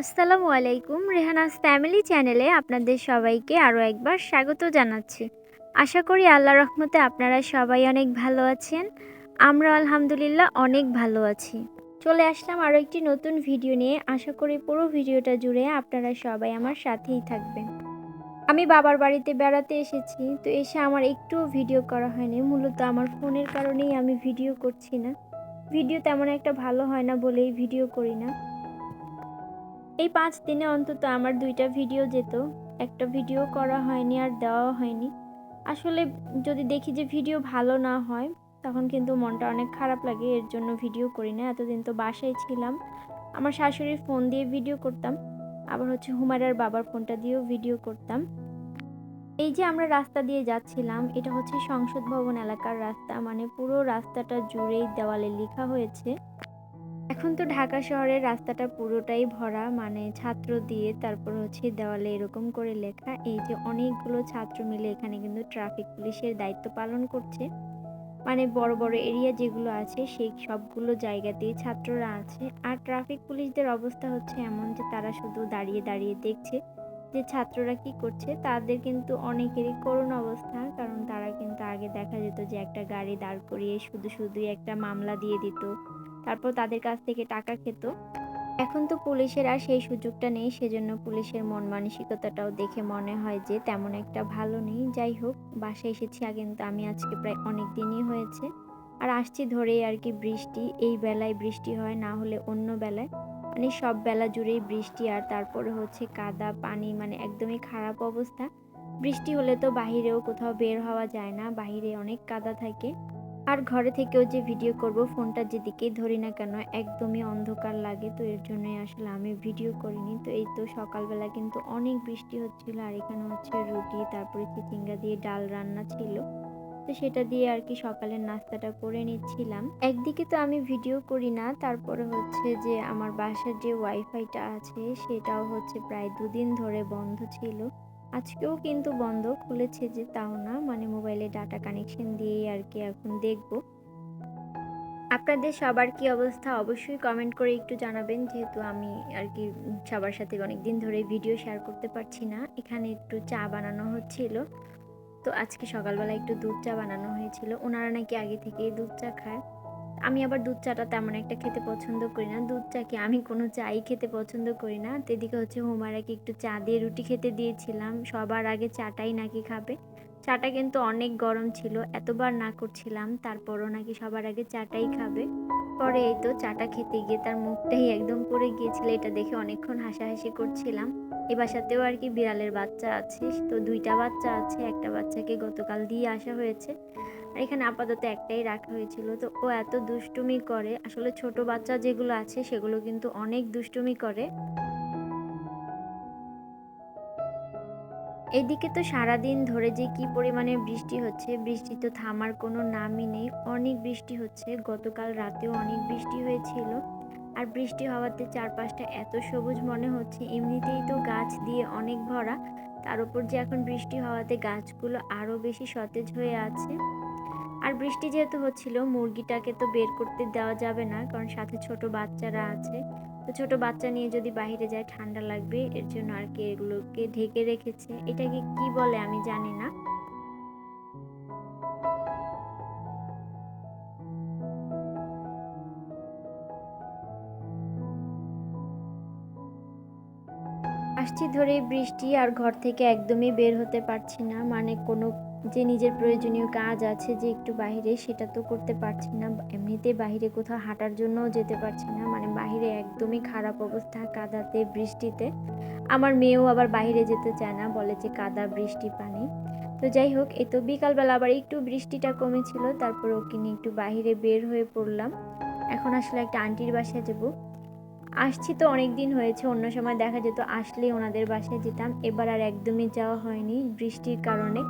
আসসালামু আলাইকুম। রেহানাস ফ্যামিলি চ্যানেলে আপনাদের সবাইকে আরও একবার স্বাগত জানাচ্ছি। আশা করি আল্লাহ রহমতে আপনারা সবাই অনেক ভালো আছেন। আমরা আলহামদুলিল্লাহ অনেক ভালো আছি। চলে আসলাম আরও একটি নতুন ভিডিও নিয়ে। আশা করি পুরো ভিডিওটা জুড়ে আপনারা সবাই আমার সাথেই থাকবেন। আমি বাবার বাড়িতে বেড়াতে এসেছি, তো এসে আমার একটুও ভিডিও করা হয়নি। মূলত আমার ফোনের কারণেই আমি ভিডিও করছি না। ভিডিও তেমন একটা ভালো হয় না বলেই ভিডিও করি না। এই পাঁচ দিনে অন্তত আমার দুইটা ভিডিও যেত। একটা ভিডিও করা হয়নি আর দেওয়া হয়নি। আসলে যদি দেখি যে ভিডিও ভালো না হয়, তখন কিন্তু মনটা অনেক খারাপ লাগে, এর জন্য ভিডিও করি না। এতদিন তো বাসায় ছিলাম। আমার শাশুড়ির ফোন দিয়ে ভিডিও করতাম। আবার হচ্ছে হুমায়রার বাবার ফোনটা দিয়েও ভিডিও করতাম। এই যে আমরা রাস্তা দিয়ে যাচ্ছিলাম, এটা হচ্ছে সংসদ ভবন এলাকার রাস্তা। মানে পুরো রাস্তাটা জুড়েই দেওয়ালে লেখা হয়েছে। এখন তো ঢাকা শহরের রাস্তাটা পুরোটাই ভরা মানে ছাত্র দিয়ে তারপর হচ্ছে দেওয়ালে এরকম করে লেখা। এই যে অনেকগুলো ছাত্র মিলে এখানে কিন্তু ট্রাফিক পুলিশের দায়িত্ব পালন করছে। মানে বড় বড় এরিয়া যেগুলো আছে, সেই সবগুলো জায়গাতেই ছাত্ররা আছে। আর ট্রাফিক পুলিশদের অবস্থা হচ্ছে এমন যে তারা শুধু দাঁড়িয়ে দাঁড়িয়ে দেখছে যে ছাত্ররা কি করছে। তাদের কিন্তু অনেকেরই করুণ অবস্থা, কারণ তারা কিন্তু আগে দেখা যেত যে একটা গাড়ি দাঁড় করিয়ে শুধু, শুধুই একটা মামলা দিয়ে দিত। তারপর তাদের কাছ থেকে টাকা খেত। এখন তো পুলিশের আর সেই সুযোগটা নেই, সেজন্য পুলিশের মন মানসিকতাটাও দেখে মনে হয় যে তেমন একটা ভালো নেই। যাই হোক, বাসায় এসেছি আগে, কিন্তু আমি আজকে প্রায় অনেক দিনই হয়েছে। আর আসছি ধরেই আর কি বৃষ্টি, এই বেলায় বৃষ্টি হয়, না হলে অন্য বেলায়। মানে সব বেলা জুড়েই বৃষ্টি, আর তারপরে হচ্ছে কাদা, পানি মানে একদমই খারাপ অবস্থা। বৃষ্টি হলে তো বাহিরেও কোথাও বের হওয়া যায় না, বাহিরে অনেক কাদা থাকে। আর ঘরে থেকেও যে ভিডিও করব, ফোনটা যেদিকেই ধরি না কেন, একদমই অন্ধকার লাগে। তো এর জন্যই আসলে আমি ভিডিও করিনি। তো এই তো সকালবেলা কিন্তু অনেক বৃষ্টি হচ্ছিল, আর এখানে হচ্ছে রুটি, তারপরে চিচিঙ্গা দিয়ে ডাল রান্না ছিল। তো সেটা দিয়ে আর কি সকালের নাস্তাটা করে নিচ্ছিলাম। একদিকে তো আমি ভিডিও করি না, তারপরে হচ্ছে যে আমার বাসার যে ওয়াইফাইটা আছে, সেটাও হচ্ছে প্রায় দুদিন ধরে বন্ধ ছিল। আজকেও কিন্তু বন্ধ। খুলেছে যে তাও না মানে মোবাইলে ডাটা কানেকশন দিয়েই আর কি এখন দেখব। আপনাদের সবার কি অবস্থা? অবশ্যই কমেন্ট করে একটু জানাবেন, যেহেতু আমি আর কি সবার সাথে অনেক দিন ধরে ভিডিও শেয়ার করতে পারছি না। এখানে একটু চা বানানো হচ্ছিল। তো আজকে সকালবেলা একটু দুধ চা বানানো হয়েছিল। ওনারা নাকি আগে থেকেই দুধ চা খায়। আমি আবার দুধ চাটা তেমন একটা খেতে পছন্দ করি না। দুধ চাকে আমি কোনো চাই খেতে পছন্দ করি না। এদিকে হচ্ছে হুমারাকে একটু চা দিয়ে রুটি খেতে দিয়েছিলাম। সবার আগে চাটাই নাকি খাবে। চাটা কিন্তু অনেক গরম ছিল, এতবার না করছিলাম। তারপরও নাকি সবার আগে চাটাই খাবে। পরে এই তো চাটা খেতে গিয়ে তার মুখটাই একদম পড়ে গিয়েছিল। এটা দেখে অনেকক্ষণ হাসাহাসি করছিলাম। এ বাসাতেও আর কি বিড়ালের বাচ্চা আছে। তো দুইটা বাচ্চা আছে। একটা বাচ্চাকে গতকাল দিয়ে আসা হয়েছে। এখানে আপাতত একটাই রাখা হয়েছিল। তো ও এত দুষ্টুমি করে, আসলে ছোট বাচ্চা যেগুলো আছে সেগুলো কিন্তু অনেক দুষ্টুমি করে। এদিকে তো সারাদিন ধরে যে কি পরিমাণে বৃষ্টি হচ্ছে বৃষ্টি তো থামার কোনো নামই নেই। অনেক বৃষ্টি হচ্ছে, গতকাল রাতেও অনেক বৃষ্টি হয়েছিল। আর বৃষ্টি হওয়াতে চারপাশটা এত সবুজ মনে হচ্ছে, এমনিতেই তো গাছ দিয়ে অনেক ভরা। তার উপর যে এখন বৃষ্টি হওয়াতে গাছগুলো আরও বেশি সতেজ হয়ে আছে। আর বৃষ্টি যেহেতু হচ্ছিল, মুরগিটাকে তো বের করতে দেওয়া যাবে না, কারণ সাথে ছোট বাচ্চারা আছে। তো ছোট বাচ্চা নিয়ে যদি বাইরে যায়, ঠান্ডা লাগবে, এর জন্য আর কি এগুলোকে ঢেকে রেখেছে। এটাকে কি বলে আমি জানি না। আসছি ধরে বৃষ্টি আর ঘর থেকে একদমই বের হতে পারছি না মানে কোনো যে নিজের প্রয়োজনীয় কাজ আছে যে একটু বাইরে সেটা তো করতে পারছি না। এমনিতে বাইরে কোথাও হাঁটার জন্যও যেতে পারছি না। মানে বাইরে একদমই খারাপ অবস্থা কাদাতে, বৃষ্টিতে। আমার মেয়েও আবার বাইরে যেতে চায় না, বলে যে কাদা, বৃষ্টি, পানি। তো যাই হোক এ তো বিকালবেলা আবার একটু বৃষ্টিটা কমেছিল, তারপর ওকে নিয়ে একটু বাইরে বের হয়ে পড়লাম। এখন আসলে একটা আন্টির বাসায় যাব। আসছি তো অনেক দিন হয়েছে, অন্য সময় দেখা যেত, আসলেই ওনাদের বাসায় যেতাম। এবার আর একদমই যাওয়া হয়নি বৃষ্টির কারণে।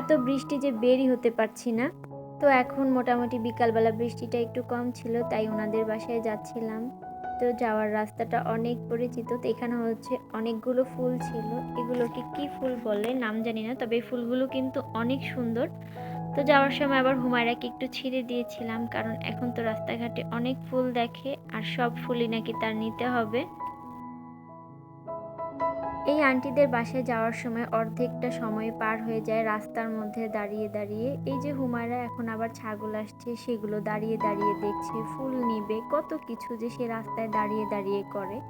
এত বৃষ্টি যে বেরই হতে পারছি না। তো এখন মোটামুটি বিকালবেলা বৃষ্টিটা একটু কম ছিল, তাই ওনাদের বাসায় যাচ্ছিলাম। তো যাওয়ার রাস্তাটা অনেক পরিচিত, তো এখানে হচ্ছে অনেকগুলো ফুল ছিল। এগুলোকে কি ফুল বলে নাম জানি না, তবে এই ফুলগুলো কিন্তু অনেক সুন্দর। তো যাওয়ার সময় আবার হুমায়রাকে একটু ছিঁড়ে দিয়েছিলাম, কারণ এখন তো রাস্তাঘাটে অনেক ফুল দেখে, আর সব ফুলই নাকি তার নিতে হবে। আন্টিদের বাসায় যাওয়ার সময় অর্ধেকটা সময় পার হয়ে যায় রাস্তার মধ্যে দাঁড়িয়ে দাঁড়িয়ে। এই যে হুমায়রা, এখন আবার ছাগল আসছে, সেগুলো দাঁড়িয়ে দাঁড়িয়ে দেখছে, ফুল নিবে, কত কিছু যে সে রাস্তায় দাঁড়িয়ে দাঁড়িয়ে করে।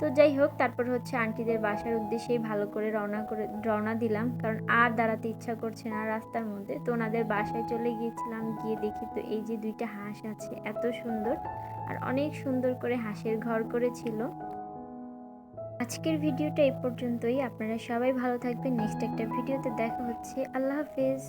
তো যাই হোক, তারপর হচ্ছে আন্টিদের বাসার উদ্দেশ্যেই ভালো করে রওনা করে, রওনা দিলাম, কারণ আর দাঁড়াতে ইচ্ছা করছে না রাস্তার মধ্যে। তো ওনাদের বাসায় চলে গিয়েছিলাম, গিয়ে দেখি তো এই যে দুইটা হাঁস আছে, এত সুন্দর। আর অনেক সুন্দর করে হাঁসের ঘর করেছিল। আজকের ভিডিওটা এই পর্যন্তই। আপনারা সবাই ভালো থাকবেন। নেক্সট একটা ভিডিওতে দেখা হচ্ছে। আল্লাহ হাফেজ।